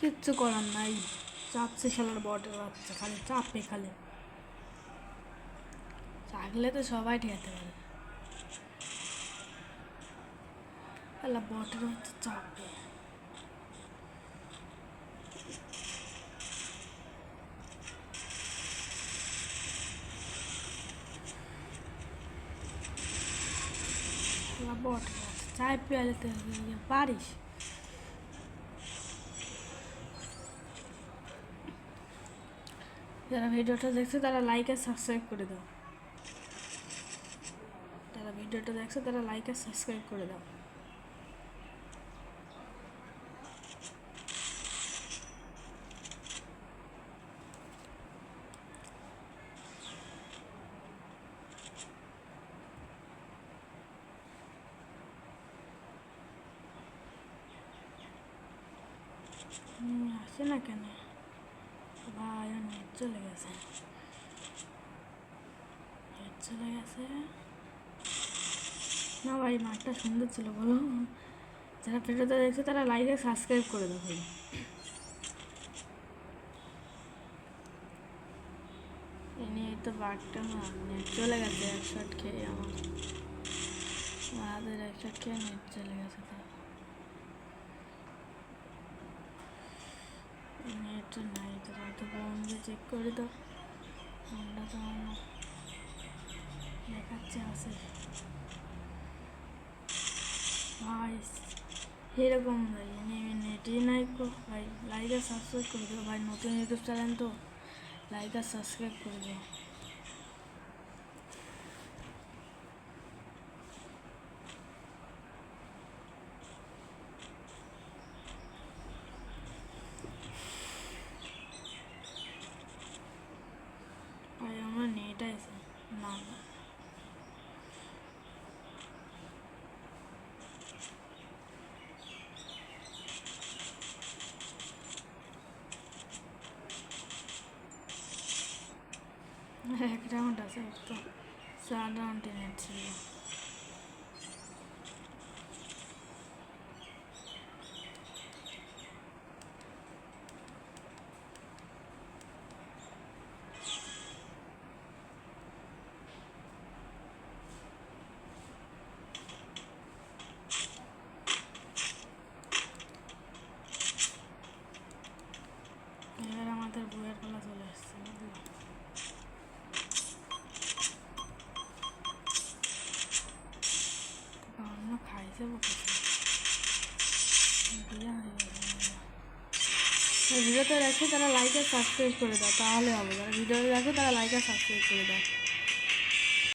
কিচ্ছু করার নাই। চাপছে খেলার বটের বাচ্চা খালি চাপে খালি। চাকলে তো সবাই ঠেকাতে পারে। খেলা বটের বাচ্চা চাপে। বটের চাই তো পারিস? যারা ভিডিওটা দেখছে, তারা লাইক আর সাবস্ক্রাইব করে দাও। যারা ভিডিওটা দেখছে, তারা লাইক আর সাবস্ক্রাইব করে দাও। আসে না কেন? চলে গেছে। চলে গেছে। না ভাই, মাঠটা সুন্দর ছিল, বলো। যারা ভিডিওটা দেখছে, তারা লাইকে সাবস্ক্রাইব করে এই নিয়ে তো বাঘটা না নেট চলে গেছে, এক শট খেয়ে আমার। আমাদের এক শট খেয়ে নেট চলে গেছে তো নাই তো হয়তো বন্ধু চেক করে দাও। আমরা তো আমার দেখাচ্ছে আছে। ভাই, এরকম ভাই নেটই নাই কো। ভাই লাইক আর সাবস্ক্রাইব করে দেবো ভাই, নতুন ইউটিউব চ্যানেল তো লাইক আর সাবস্ক্রাইব করে দেবো ভাই আমার নেট আছে না না এক রাউন্ড আছে তো আমাদের বইয়ের চলে আসছে ভিডিওতে রাখে তারা লাইক আর সাবস্ক্রাইব করে দাও, তাহলে হবে। যারা ভিডিওতে রাখে তারা লাইক আর সাবস্ক্রাইব করে দাও।